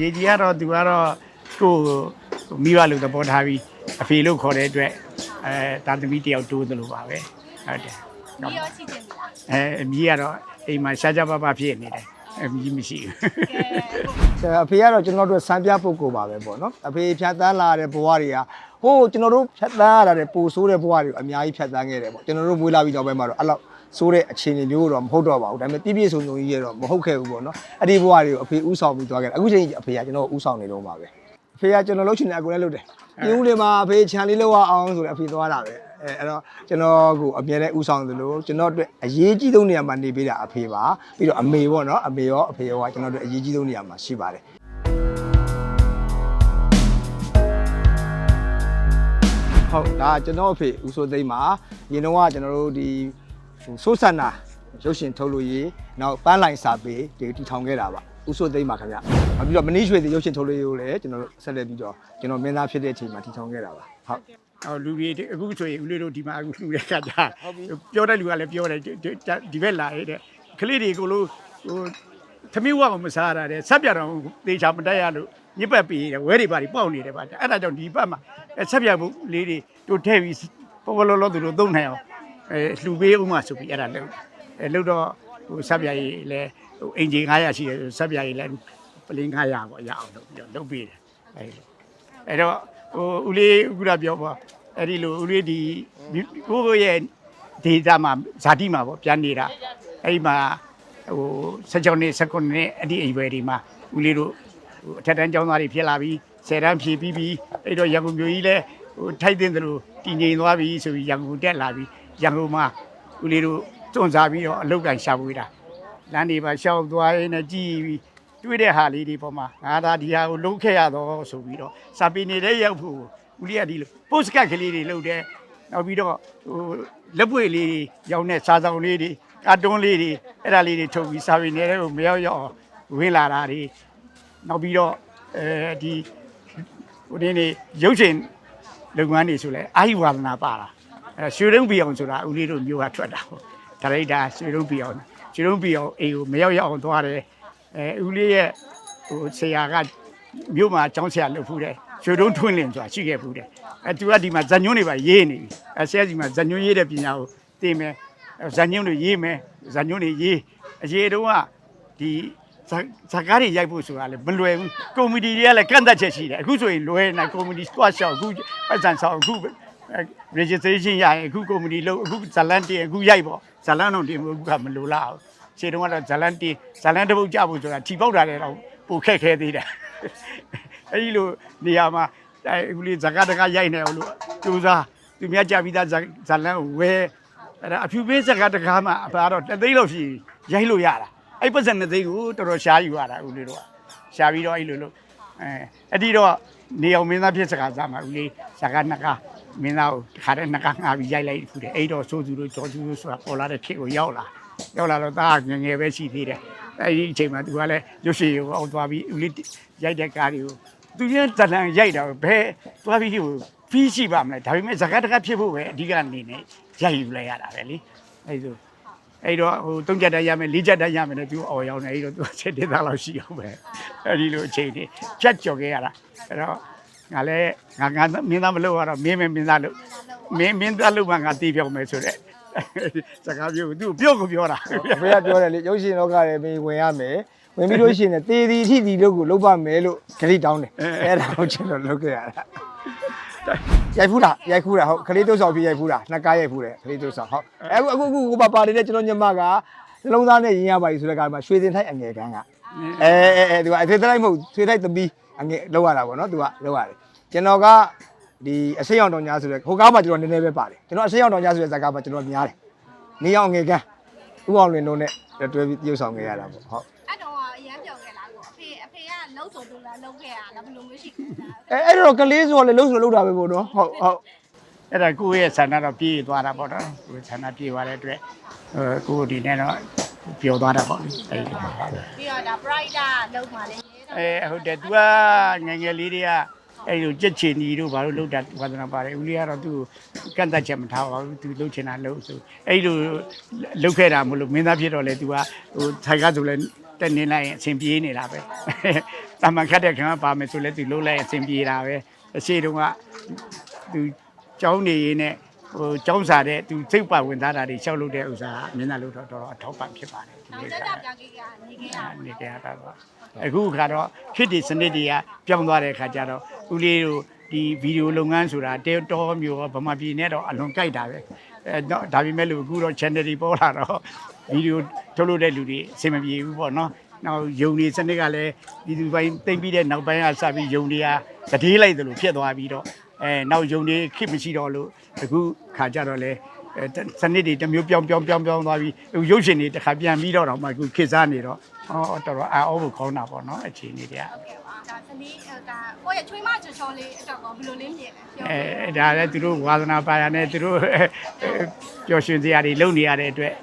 ရေကြီးကတော့သူကတော့ကိုယ့်ကိုမိဘလို့သဘောထားပြီးအဖေလို့ခေါ်တဲ့အတွက်အဲတာသမီတယောက်တိုးသလိုပါပဲဟုတ်တယ်ဒီရောချစ်တယ်လားအဲအမီးကတော့အိမ်မှာရှားကြပါပါဖြစ်နေတယ်အမီးမရှိဘူးကဲအဖေကတော့ကျွန်တော်တို့စံပြပုဂ္ဂိုလ်ပါပဲပေါ့နော်အဖေဖြတ်တန်းလာတဲ့ဘဝတွေကဟိုးကျွန်တော်တို့ဖြတ်တန်းရတာတဲ့ပူဆိုးတဲ့ဘဝတွေကိုအများကြီးဖြတ်တန်းခဲ့တယ်ပေါ့ကျွန်တော်တို့မွေးလာပြီးတော့ပဲမှာတော့အဲ့လောက် ဆိုးတဲ့အခြေအနေမျိုးတော့မဟုတ်တော့ပါဘူးဒါပေမဲ့ပြည့်ပြည့်စုံစုံကြီးရတော့မဟုတ်ခဲ့ဘူးပေါ့နော်အဲ့ဒီဘဝတွေကိုအဖေဥဆောင်ပြီးသွားခဲ့တယ်အခုချိန်ကြီးအဖေကကျွန်တော်ဥဆောင်နေတော့ပါပဲအဖေကကျွန်တော်လှုပ်ချင်တဲ့အကူလည်းလုပ်တယ်ပြင်းဦးလေးမှာအဖေခြံလေးလောက်အောင်ဆိုတော့အဖေသွားတာပဲအဲအဲ့တော့ကျွန်တော်ကိုအမြဲတမ်းဥဆောင်သလိုကျွန်တော်အတွက်အရေးကြီးဆုံးနေရာမှာနေပေးတာအဖေပါပြီးတော့အမေပေါ့နော်အမေရောအဖေရောကကျွန်တော်တို့အရေးကြီးဆုံးနေရာမှာရှိပါတယ်ဟုတ်ဒါကျွန်တော်အဖေဦးစိုးသိန်းမှာရင်တော့ကကျွန်တော်တို့ဒီ ဟိုစိုးဆန္နာရုပ်ရှင်ထုတ်လို့ရေးနောက်ပန်းလိုင်စာပေဒီတီထောင်ခဲ့တာပါဦးစိုးသိန်းပါခင်ဗျနောက်ပြီးတော့မနီးရွှေဒီရုပ်ရှင်ထုတ်လို့ရေးကိုလည်းကျွန်တော်တို့ဆက်လက်ပြီးတော့ကျွန်တော်မင်းသားဖြစ်တဲ့အချိန်မှာတီထောင်ခဲ့တာပါဟုတ်ဟောလူတွေအခုဆိုရင်ဦးလေးတို့ဒီမှာအခုလူတဲ့ခါကျပြောတဲ့လူကလည်းပြောတယ်ဒီဘက်လာရတဲ့ကလေးတွေကိုလို့ဟိုသမီးဝအောင်မစားရတဲ့ဆက်ပြတော်သေချာမတက်ရလို့ညစ်ပတ်ပြီးတယ်ဝဲတွေပါပေါက်နေတယ်ပါအဲ့ဒါကြောင့်ဒီဘက်မှာဆက်ပြဖို့လေးတွေတို့ထည့်ပြီးပေါ်ပေါ်လောလောသူတို့သုံးနိုင်အောင် အဲလှူပေးဦးမှာဆိုပြီးအဲ့ဒါလုပ်အဲလုပ်တော့ဟိုဆက်ပြရေးလည်းဟိုအင်ဂျင်900ရှိတယ်ဆက်ပြရေးလည်းပလင်း900ပေါ့ရအောင်လုပ်ပြီးတော့လုပ်ပေးတယ်အဲလိုအဲ့တော့ဟိုဦးလေးအခုနပြောပါအဲ့ဒီလိုဦးလေးဒီကိုကိုရဲ့ဒေတာမှာဇာတိမှာပေါ့ပြန်နေတာအဲ့ဒီမှာဟို16နှစ်19နှစ်အဲ့ဒီအရွယ်ဒီမှာဦးလေးတို့ဟိုအထက်တန်းကျောင်းသားတွေဖြစ်လာပြီး10တန်းဖြည့်ပြီးပြီးအဲ့တော့ရန်ကုန်မြို့ကြီးလဲဟိုထိုက်တဲ့သလို တည်ငြိမ်သွားပြီဆိုပြီးရန်ကုန်တက်လာပြီးရန်ကုန်မှာဦးလေးတို့တွန့်စားပြီးတော့အလုပ်ကန်ရှာဖွေတာလမ်းတွေပါရှောက်သွားရင်းနဲ့ကြည်ပြီးတွေ့တဲ့ဟာလေးတွေပေါ်မှာငါသာဒီဟာကိုလုံးခဲ့ရတော့ဆိုပြီးတော့စာပေနေတဲ့ရောက်ဖို့ဦးလေးကဒီလို post card ကလေးတွေလုပ်တယ်နောက်ပြီးတော့ဟိုလက်ပွေလေးတွေရောင်းတဲ့စာဆောင်လေးတွေကာတွန်းလေးတွေအဲ့ဒါလေးတွေထုတ်ပြီးစာပေနေတဲ့ကိုမရောက်ရောက်အောင်ဝင်လာတာတွေနောက်ပြီးတော့အဲဒီဟိုဒီနေ့ရုပ်ရှင် လုပ်ငန်းတွေဆိုလဲအာဟိဝါဒနာပါတာအဲရွှေတုံးပြည်အောင်ဆိုတာဦးလေးတို့မျိုးကထွက်တာပေါ့ဒါရိုက်တာရွှေတုံးပြည်အောင်ကျွလုံးပြီးအောင်အိမ်ကိုမရောက်ရောက်အောင်သွားတယ်အဲဦးလေးရဲ့ဟိုဆရာကမြို့မှာကျောင်းဆရာလုပ်ဖူးတယ်ရွှေတုံးထွန်းလင်းဆိုတာရှိခဲ့ဖူးတယ်အဲသူကဒီမှာဇညွန်းတွေပါရေးနေပြီအဲဆရာကြီးမှာဇညွန်းရေးတဲ့ပညာကိုသင်မယ်ဇညွန်းတွေရေးမယ်ဇညွန်းတွေရေးအရေးတုန်းကဒီ ဇကားတွေရိုက်ဖို့ဆိုတာလည်းမလွယ်ဘူးကွန်မတီတွေကလည်းကန့်သက်ချက်ရှိတယ်အခုဆိုရင်လွယ်နေကွန်မတီစကွတ်ရှော့အခုပတ်စံဆောင်အခု registration ရရင်အခုကွန်မတီလို့အခုဇလန်တင်အခုရိုက်ပေါ့ဇလန်တော့တင်ဖို့အခုကမလိုလားဘူးခြေတုံးကတော့ဇလန်တင်ဇလန်တစ်ပုတ်ကြဖို့ဆိုတာထီပေါက်တာလည်းတော့ပိုခက်ခဲသေးတယ်အဲဒီလိုနေရာမှာအဲအခုလေးဇကာတကရိုက်နေအောင်လို့ကြိုးစားသူများကြပြီးသားဇလန်ကိုဝဲအဲ့ဒါအဖြူပေးဇကာတကားမှာအပါတော့တသိန်းလို့ရှိရိုက်လို့ရတာ အဲ့ပတ်စံနှစ်သိန်းကိုတော်တော်ရှားယူရတာဦးလေးတို့ကရှားပြီးတော့အဲ့လိုလို့အဲအဲ့ဒီတော့နေအောင်မင်းသားဖြစ်စကားစားမှာဦးလေးဇကာနှစ်ကားမင်းသားကိုတခါတည်းနှကငါပြီးရိုက်လိုက်ဖူးတယ်အဲ့တော့စိုးသူတို့ကြော်သူတို့ဆိုတာပေါ်လာတဲ့ခေတ်ကိုရောက်လာရောက်လာတော့တာငယ်ငယ်ပဲရှိသေးတယ်အဲ့ဒီအချိန်မှာသူကလည်းရုပ်ရှင်ကိုအောက်သွားပြီးဦးလေးရိုက်တဲ့ကားတွေကိုသူရဲ့တလန်ရိုက်တာဘယ်သွားပြီးဟိုဖီးရှိပါမလဲဒါပေမဲ့ဇကာတကဖြစ်ဖို့ပဲအဓိကနေနဲ့ရိုက်ယူလိုက်ရတာပဲလေအဲ့ဒါ အဲ့တော့ဟိုတုံးကြက်တန်းရမယ်လေးကြက်တန်းရမယ်နဲ့သူအော်ရောက်နေအဲ့တော့သူချက်တင်သားလောက်ရှိအောင်ပဲအဲ့ဒီလိုအချိန်တွေဖြတ်ကျော်ခဲ့ရတာအဲ့တော့ငါလည်းငါငါမင်းသားမလုပ်ရတော့မင်းမမင်းသားလို့မင်းမင်းသားလို့မှငါတီးပြောင်းမယ်ဆိုတဲ့စကားပြောသူပြောကိုပြောတာအဖေကပြောတယ်လေရုပ်ရှင်လောကရဲ့မင်းဝင်ရမယ်ဝင်ပြီးလို့ရှိရင်တေးတီထိတီလို့ကိုလုပ်ပါမယ်လို့ခရီးတောင်းတယ်အဲ့ဒါကိုကျွန်တော်လုပ်ခဲ့ရတာ ရိုက်ဖူးတာရိုက်ဖူးတာဟုတ်ခလေးတုပ်ဆောင်ပြရိုက်ဖူးတာနှစ်ကားရိုက်ဖူးတယ်ခလေးတုပ်ဆောင်ဟုတ်အခုအခုအခုကိုပါပါနေတဲ့ကျွန်တော်ညီမကနှလုံးသားနဲ့ရင်းရပါပြီဆိုတဲ့ကားမှာရွှေစင်ထိုက်အငယ်ကန်းကအဲအဲအဲသူကအသေးသေးမဟုတ်ရွှေထိုက်သမီးအငယ်လောက်ရတာပေါ့နော်သူကလောက်ရတယ်ကျွန်တော်ကဒီအစိမ်းအောင်တော်ညာဆိုတဲ့ဟိုကားမှာကျွန်တော်နည်းနည်းပဲပါတယ်ကျွန်တော်အစိမ်းအောင်တော်ညာဆိုတဲ့ဇာတ်ကားမှာကျွန်တော်များတယ်နေအောင်ငယ်ကန်းဥအောင်လင်းတို့နဲ့တွဲပြီးပြုတ်ဆောင်ခဲ့ရတာပေါ့ဟုတ် အဲ့တော့အရန်ပြောခဲ့လားကိုအဖေအဖေကလှုပ်ဆိုသူ လားလှုပ်ခဲ့ရလားဘယ်လိုမျိုးရှိလဲအဲအဲ့တော့ကလေးဆိုတော့လေလှုပ်ဆိုလှုပ်တာပဲပေါ့နော်ဟုတ်ဟုတ်အဲ့ဒါကိုယ့်ရဲ့ဆန္ဒတော့ပြေးသွားတာပေါ့နော်ကိုယ်ဆန္ဒပြေးသွားတဲ့အတွက်အဲကိုယ်ဒီနဲ့တော့ပျော်သွားတာပေါ့လေအဲ့ဒီပြီးတော့ဒါ brighter လောက်ပါလေအဲဟုတ်တယ် तू ကငယ်ငယ်လေးတွေကအဲ့လိုကြက်ချင်ကြီးတို့ဘာလို့လောက်တာဝါသနာပါတယ်ဦးလေးကတော့သူ့ကိုကန့်သက်ချက်မထားပါဘူးသူလှုပ်ချင်တာလှုပ်ဆိုအဲ့လိုလှုပ်ခဲ့တာမလို့မင်းသားဖြစ်တော့လေ तू ကဟိုထိုင်ကားဆိုလဲတက်နေလိုက်ရင်အဆင်ပြေနေတာပဲ တာမန်ခတ်တဲ့ခံကပါမယ်ဆိုလဲသူလုံးလိုက်အဆင်ပြေတာပဲအရှိတုန်းကသူကျောင်းနေရင်းနဲ့ဟိုကျောင်းစာတဲ့သူစိတ်ပါဝင်သားတာတွေရှောက်လို့တဲ့ဥစ္စာကမျက်နှာလို့တော့တော်တော်အထောက်ပံ့ဖြစ်ပါတယ်ဒီနောက်နေ့ကြကကြပြခဲ့ကနေခဲ့ရနေကြတာတော့အခုခါတော့ခစ်တီစနစ်တွေကပြောင်းသွားတဲ့ခါကျတော့ဦးလေးတို့ဒီဗီဒီယိုလုပ်ငန်းဆိုတာတဲတော်မျိုးဗမာပြည်နဲ့တော့အလွန်ကြိုက်တာပဲအဲတော့ဒါပေမဲ့လို့အခုတော့ channel တွေပေါ်လာတော့ဗီဒီယိုထုတ်လို့တဲ့လူတွေအဆင်မပြေဘူးပေါ့နော် နောက်ယုံနေစနစ်ကလည်းဒီလူပိုင်းတိမ့်ပြီးတဲ့နောက်ပိုင်းကစပြီးယုံတွေကတတိလိုက်တယ်လို့ဖြစ်သွားပြီးတော့အဲနောက်ယုံတွေခစ်မရှိတော့လို့အခုခါကြတော့လေအဲစနစ်တွေတစ်မျိုးပြောင်းပြောင်းပြောင်းပြောင်းသွားပြီးအခုရုပ်ရှင်တွေတစ်ခါပြန်ပြီးတော့တော့မှအခုခေတ်စားနေတော့ဟောတော်တော်အာအောဖို့ခေါင်းတာပေါ့နော်အခြေအနေတွေကဟုတ်ကဲ့ပါဒါဇနီးကကိုယ့်ရဲ့ချွေးမချောချောလေးအတွက်ကောဘယ်လိုလေးမြင်လဲပြောအဲဒါလည်းသူတို့ဝါသနာပါရနဲ့သူတို့ပျော်ရွှင်စရာတွေလုပ်နေရတဲ့အတွက်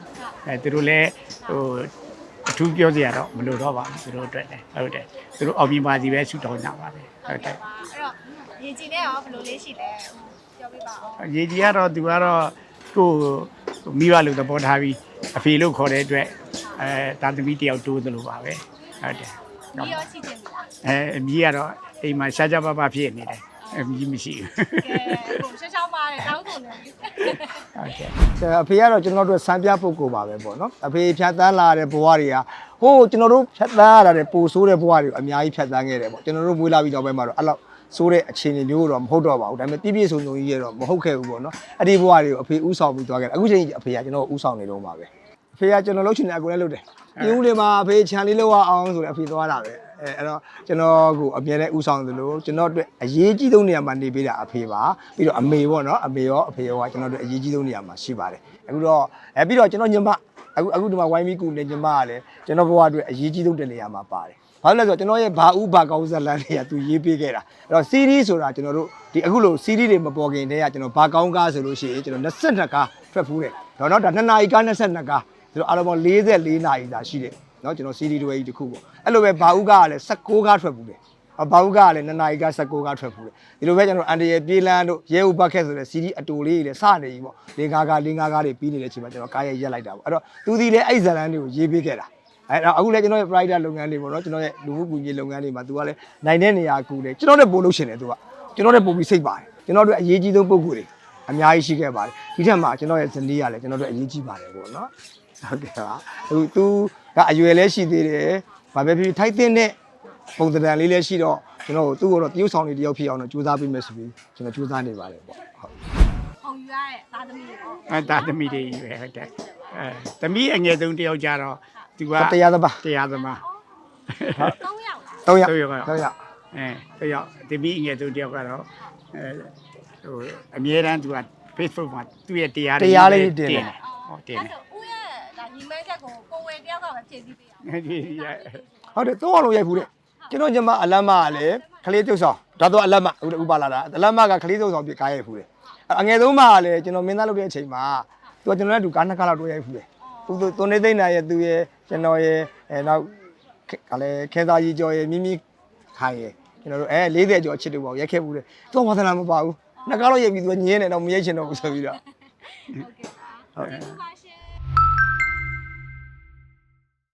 အဲသူတို့လည်းဟို အထူးပြောစရာတော့မလိုတော့ပါဘူးသူတို့အတွက်လည်းဟုတ်တယ်သူတို့အောင်မြင်ပါစီပဲဆုတောင်းကြပါပဲဟုတ်တယ်အဲ့တော့ရေကြည်နဲ့ရောဘယ်လိုလေးရှိလဲပြောပြပါအောင်ရေကြီးကတော့သူကတော့ကိုယ်မိဘလို့သဘောထားပြီးအဖေလို့ခေါ်တဲ့အတွက်အဲတာသမီတယောက်တိုးသလိုပါပဲဟုတ်တယ်ဒီရောရှိတင်ပြီလားအဲအမြီးကတော့အိမ်မှာရှားကြပါပါဖြစ်နေတယ်အမြီးမရှိဘူးကဲကိုရှောင်းရှောင်း ပါတယ်တောင်းကုန်တယ်ဟုတ်ကဲ့အဖေကတော့ကျွန်တော်တို့စံပြပုဂ္ဂိုလ်ပါပဲပေါ့နော်အဖေဖြတ်တန်းလာတဲ့ဘဝတွေကဟိုးကျွန်တော်တို့ဖြတ်တန်းရတာတဲ့ပိုဆိုးတဲ့ဘဝတွေကိုအများကြီးဖြတ်တန်းခဲ့တယ်ပေါ့ကျွန်တော်တို့မွေးလာပြီးတော့ပဲမှာတော့အဲ့လောက်ဆိုးတဲ့အခြေအနေမျိုးတော့မဟုတ်တော့ပါဘူးဒါပေမဲ့ပြည့်ပြည့်စုံစုံကြီးရတော့မဟုတ်ခဲ့ဘူးပေါ့နော်အဲ့ဒီဘဝတွေကိုအဖေဥဆောင်ပြီးသွားခဲ့တယ်အခုချိန်ကြီးအဖေကကျွန်တော်ဥဆောင်နေတော့ပါပဲအဖေကကျွန်တော်လှုပ်ချင်တဲ့အကူလည်းလုပ်တယ်ပြင်းဦးလေးမှာအဖေခြံလေးလောက်အောင်ဆိုလည်းအဖေသွားတာပဲ အဲအဲ့တော့ကျွန်တော်ကိုအမြဲတမ်းဥဆောင်သလိုကျွန်တော်အတွက်အရေးကြီးဆုံးနေရာမှာနေပေးတာအဖေပါပြီးတော့အမေပေါ့နော်အမေရောအဖေရောကကျွန်တော်တို့အရေးကြီးဆုံးနေရာမှာရှိပါတယ်အခုတော့အဲပြီးတော့ကျွန်တော်ညီမအခုအခုဒီမှာဝိုင်းမီကူနေညီမကလည်းကျွန်တော်ဘဝအတွက်အရေးကြီးဆုံးတဲ့နေရာမှာပါတယ်ဘာလို့လဲဆိုတော့ကျွန်တော်ရဲ့ဘာဥဘာကောင်းဇလန်တွေကသူရေးပေးခဲ့တာအဲ့တော့ series ဆိုတာကျွန်တော်တို့ဒီအခုလို series တွေမပေါ်ခင်တည်းကကျွန်တော်ဘာကောင်းကားဆိုလို့ရှိရင်ကျွန်တော်22ကားထွက်ဖူးတယ်တော့တော့ဒါ2နာရီကား22ကားကျွန်တော်အားလုံးပေါင်း44နာရီသာရှိတယ် နော်ကျွန်တော် CD တွဲကြီးတစ်ခုပေါ့အဲ့လိုပဲဘာဥကကလည်း16ကားထွက်ဘူးလေအဘောက်ကလည်းနှစ်နာရီက16ကထွက်ဘူးလေဒီလိုပဲကျွန်တော်အန်တရယ်ပြေးလန်းတို့ရဲဥဘတ်ခက်ဆိုတဲ့ CD အတူလေးတွေစနေကြီးပေါ့၄ကားက၄ကားကတွေပြီးနေတဲ့အချိန်မှာကျွန်တော်ကားရရက်လိုက်တာပေါ့အဲ့တော့သူဒီလည်းအဲ့ဇာလန်တွေကိုရေးပေးခဲ့တာအဲ့တော့အခုလည်းကျွန်တော်ရဲ့ rider လုပ်ငန်းလေးပေါ့နော်ကျွန်တော်ရဲ့လူမှုကူညီလုပ်ငန်းလေးမှာသူကလည်းနိုင်တဲ့နေရာကူတယ်ကျွန်တော်လည်းပို့လို့ရှင်တယ်သူကကျွန်တော်လည်းပို့ပြီးစိတ်ပါတယ်ကျွန်တော်တို့အရေးကြီးဆုံးပုံကူတွေအများကြီးရှိခဲ့ပါတယ်ဒီထက်မှကျွန်တော်ရဲ့ဇနီးကလည်းကျွန်တော်တို့အရေးကြီးပါတယ်ပေါ့နော် ဟုတ်ကဲ့ပါအခုသူကအရွယ်လည်းရှိသေးတယ်ဘာပဲဖြစ်ဖြစ်ထိုက်တဲ့နဲ့ပုံသဏ္ဍာန်လေးလည်းရှိတော့ကျွန်တော်တို့သူ့ကိုတော့တရုပ်ဆောင်လေးတယောက်ဖြစ်အောင်တော့ကြိုးစားပေးမယ်ဆိုပြီးကျွန်တော်ကြိုးစားနေပါတယ်ပေါ့ဟုတ်ပုံယူရတဲ့သားသမီးတွေပေါ့အဲဒါသမီးတွေကြီးပဲဟုတ်တယ်အဲသမီးအငယ်ဆုံးတယောက်ကြတော့သူကတရားသမားတရားသမား၃ယောက်လား၃ယောက်၃ယောက်၃ယောက်အဲတယောက်သမီးအငယ်ဆုံးတယောက်ကတော့အဲဟိုအမြဲတမ်းသူက Facebook မှာသူ့ရဲ့တရားတရားလေးတင်တယ်ဟောတင်တယ်အဲ့ဆိုဦးရဲ့ဒါ ညီမချက်ကိုကိုဝေတယောက်ကပဲဖြည့်ဆည်းပေးအောင်ဒီဒီရဟုတ်တယ်သုံးအောင်လုံးရိုက်ဘူးတဲ့ကျွန်တော်ညီမအလတ်မကလည်းခလေးတုပ်ဆောင်ဒါတော့အလတ်မဥဥပါလာတာအလတ်မကခလေးတုပ်ဆောင်ပြကားရိုက်ဘူးတဲ့အငယ်ဆုံးမကလည်းကျွန်တော်မင်းသားလုပ်တဲ့အချိန်မှာသူကကျွန်တော်နဲ့တူကားနှစ်ကားလောက်တွဲရိုက်ဘူးတယ်သူသူသူနေသိမ့်နိုင်ရဲ့သူရဲ့ကျွန်တော်ရဲ့အဲနောက်ကလည်းခဲသားကြီးကျော်ရဲ့မိမိခိုင်ရဲ့ကျွန်တော်တို့အဲ40ကျော်အချစ်တူပေါ့ရိုက်ခဲ့ဘူးတယ်သူကဝါသနာမပါဘူးနှစ်ကားလောက်ရိုက်ပြီးသူကညင်းနေတော့မရိုက်ချင်တော့ဘူးဆိုပြီးတော့ဟုတ်ကဲ့ပါဟုတ်ကဲ့ပါရှ